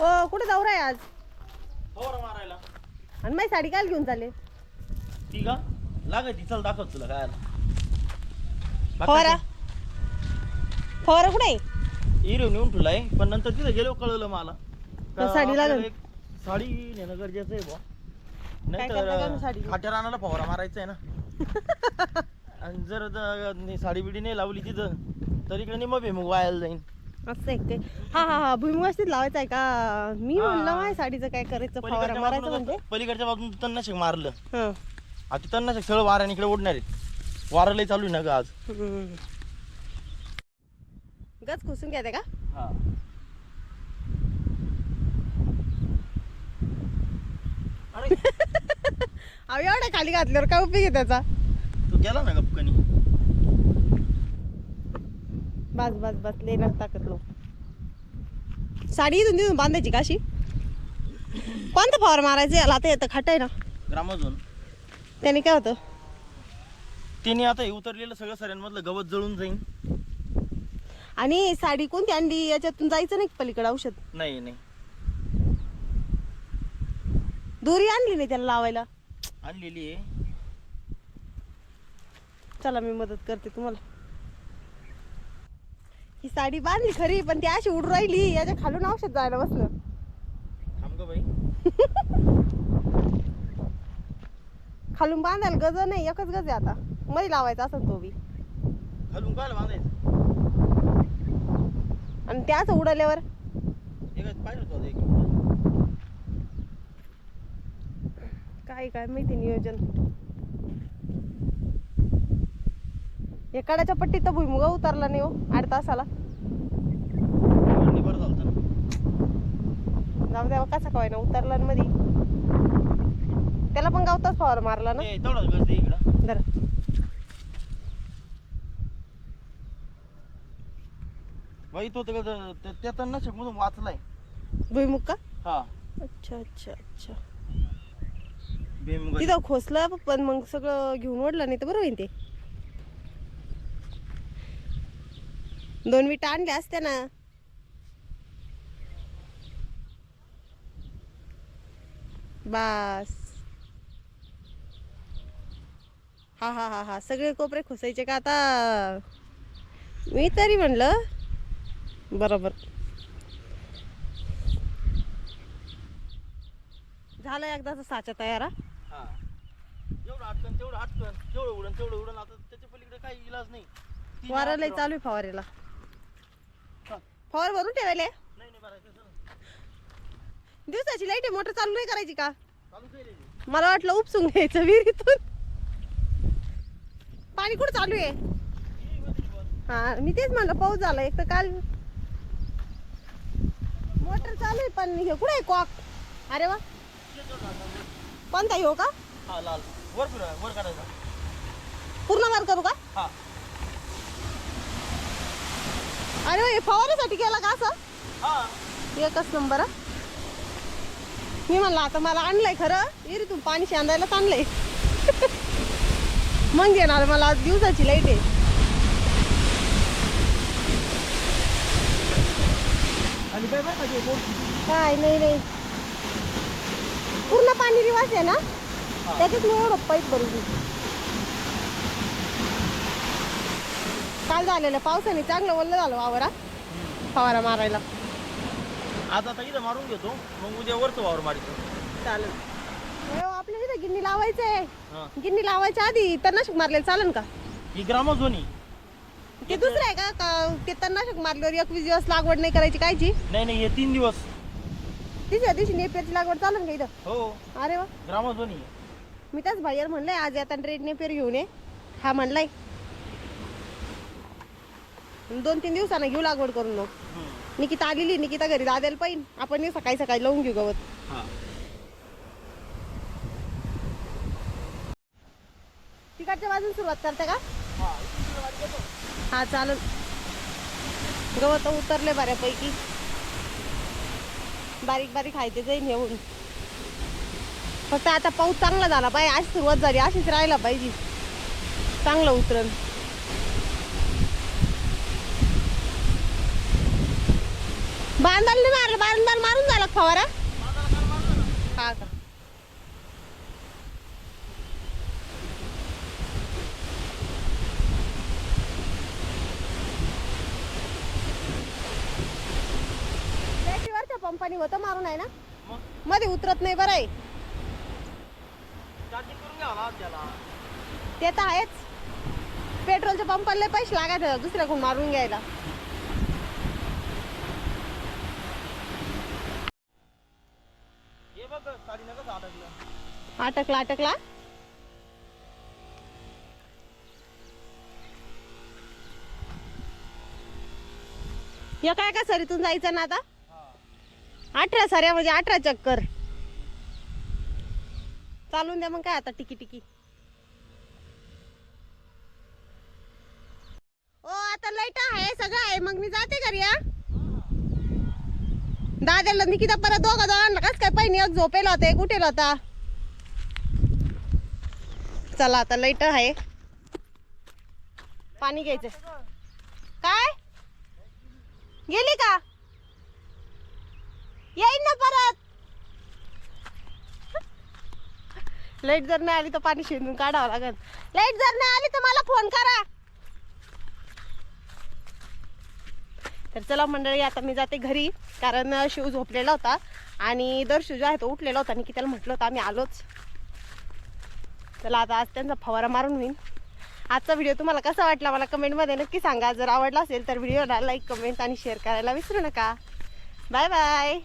हो कुठे जाऊ राय आज? फवारा मारायला. आणि माझी साडी काल घेऊन चालले. ती का? लागायची चल दाखव तुला काय फवारा. फवारा कुठे हिरो नेऊन ठेवलाय पण नंतर तिथे गेलो कळलं मला. तर साडी लागेल. आपल्याला एक साडी नेणं गरजेचं आहे बुवा. काय करता का मग साडी? नाही खाट्या रानाला फवारा मारायचा आहे ना. आणि जर ज- नि- साडी बिडी नाही लावली तिथं तर इकडे निम मग वायाला जाईन. असं एक ते हा हा हा भुईमुगाशीच लावायचं आहे का? मी हा. म्हणलं माझ्या साडीचं काय करायचं? फवारा पलीकडच्या मारायचं बाजूनं म्हणजे पलीकडच्या बाजून तन्नाशक मारलं. हं. आता तन्नाशक सगळं वाऱ्याने इकडे ओढणार आहेत. वारा लय चालू आहे ना ग आज. हम्म. गच खुसून घ्या का? हा. अरे. अहो एवढ्या खाली घातल्यावर काय उपयोग आहे त्याचा? तू गेला ना गपकनी बस बस बस ले टाकत लो. साडी इथून तिथून बांधायची का अशी कोणतं फवार मारायचं याला आता येतं खाट आहे ना. ग्रामोझोन त्याने काय होतं? तिने आता हे उतरलेलं सगळं सऱ्यांमधलं गवत जळून जाईन. आणि साडी कोणती? आणली याच्यातून जायचं नाही पलीकडे औषध? नाही नाही. दोरी आणली नाही त्याला लावायला? आणलेली आहे. चला मी मदत करते तुम्हाला. ही साडी बांधली खरी पण ती अशी उडून राहिली. याच्या खालून औषध जायला बसलं. खालून बांधायला गज नाही एकच गज आहे आता. मध्ये लावायचा असं तो बी. खालून काय बांधायचं? आणि त्याच उडल्यावर. काय काय माहिती नियोजन. एकाड्याच्या पट्टीत तर भुईमुगा उतरला नाही हो आठ तासाला. होतं. जाऊ द्या कसा काय ना उतरला मधी. त्याला पण गावताच फवार मारला ना. ए, तेवढाच गज दे इकडं. जरा बाई तो तर ग- त्या- त्या तन्नाशक मधून वाचलाय. भुईमुग का? हा. अच्छा अच्छा अच्छा. तिथं खोसलं पण मग सगळं घेऊन ओढलं नाही तर बरं होईल ते. दोन विटा आणल्या असत्या ना. बास. हा हा हा हा सगळे कोपरे खोसायचे का आता? मी तरी म्हणलं. बरोबर. झालं एकदाचा साचा तयार हा? जेवढं तेवढं अटकन जेवढं उडन तेवढं उडन आता त्याच्या पलीकडे काही इलाज नाही. वारा लय चालू आहे फवारेला. फवार भरून ठेवायले. दिवसाची लाइट आहे मोटर चालू नाही करायची का. मला वाटलं उपसून घ्यायचं विहिरीतून. पाणी कुठं चालू आहे? ही मी तेच म्हणलं पाऊस झाला एक तर काल मोटर चालू आहे पण हे कुठे आहे कॉक? अरे वा. कोणता हो का? हा लाल. वर फिरवा वर काढायचा. पूर्ण वर करू का? हा. अरे हे फवाऱ्यासाठी केला का असं? हा. एकच नंबर. मी म्हणलं आता मला आणलंय खरं. विहिरीतून पाणी शांदायलाच आणलंय मग घेणार मला आज दिवसाची लाइट आहे. काय ते नाही नाही. पूर्ण पाणी रिवास आहे ना. त्याच्यात मी एवढं पाईप भरून काल झालेलं पावसाने चांगलं ओलं झालं वावरा फवारा मारायला. आता आता इथं मारून घेतो. मग उद्या वरचं वावर मारितो. चालेल. आपल्या इथं गिन्नी लावायचंय. हा. गिन्नी लावायच्या आधी तणनाशक मारलेलं चालेल का? ही ग्रामोझोनी ते दुसरं आहे का? का ते तणनाशक मारल्यावर एकवीस दिवस लागवड नाही करायची कायची? नाही नाही हे तीन दिवस. तिसऱ्या दिवशी नेपियरची लागवड चालेल का इथं? हो. अरे वा. ग्रामोझोनी मी त्याच भाईयर म्हणलंय आज येताना रेड नेपियर घेऊन ये. हा म्हणलाय. दोन तीन दिवसानं घेऊ लागवड करून मग. निकिता आलेली निकिता घरी दाद्याला पाहिजे आपण हे सकाळी सकाळी लावून घेऊ गवत. हा. तिकडच्या बाजून सुरुवात करते का? हा. हा चालेल. गवत उतरले बऱ्यापैकी. बारीक बारीक खायचे जाईन येऊन. फक्त आता पाऊस चांगला झाला पाहिजे. आज सुरुवात झाली. अशीच राहायला पाहिजे. चांगलं उतरण. बांधाल नाही मारलं बांधाल मारून झाला फवारा. हा का बॅटरीवरच्या पंपानी होतं मारून आहे ना? मध्ये उतरत नाही बरं आहे. ते तर आहेच. पेट्रोलच्या पंपाला पैसे लागायचे दुसऱ्याकडून मारून घ्यायला हे बघ साडी नका अडकलं अटकला अटकला. या काय का सरीतून जायचं ना आता? अठरा साऱ्या म्हणजे अठरा चक्कर. चालून द्या मग काय आता टिकी टिकी ओ आता लाइट आहे सगळं आहे. मग मी जाते घरी हा. दादाला निकिता परत दोघा दोघांना कस काय पहिली एक झोपेला होते कुठेला होता चला आता लाइट आहे. पाणी घ्यायचं काय? गेली का? येईन ना परत. लाइट जर नाही आली तर पाणी शिंदून काढावं लागेल. लाइट जर नाही आली तर मला फोन करा. तर चला मंडळी आता मी जाते घरी कारण शिव झोपलेला होता आणि दर्शू जो आहे तो उठलेला होता. आणि की त्याला म्हटलं होतं आम्ही आलोच. चला आता आज त्यांचा फवारा मारून होईल आजचा व्हिडिओ तुम्हाला कसा वाटला मला कमेंटमध्ये नक्की सांगा. जर आवडला असेल तर व्हिडिओला लाईक कमेंट आणि शेअर करायला विसरू नका. Bye bye.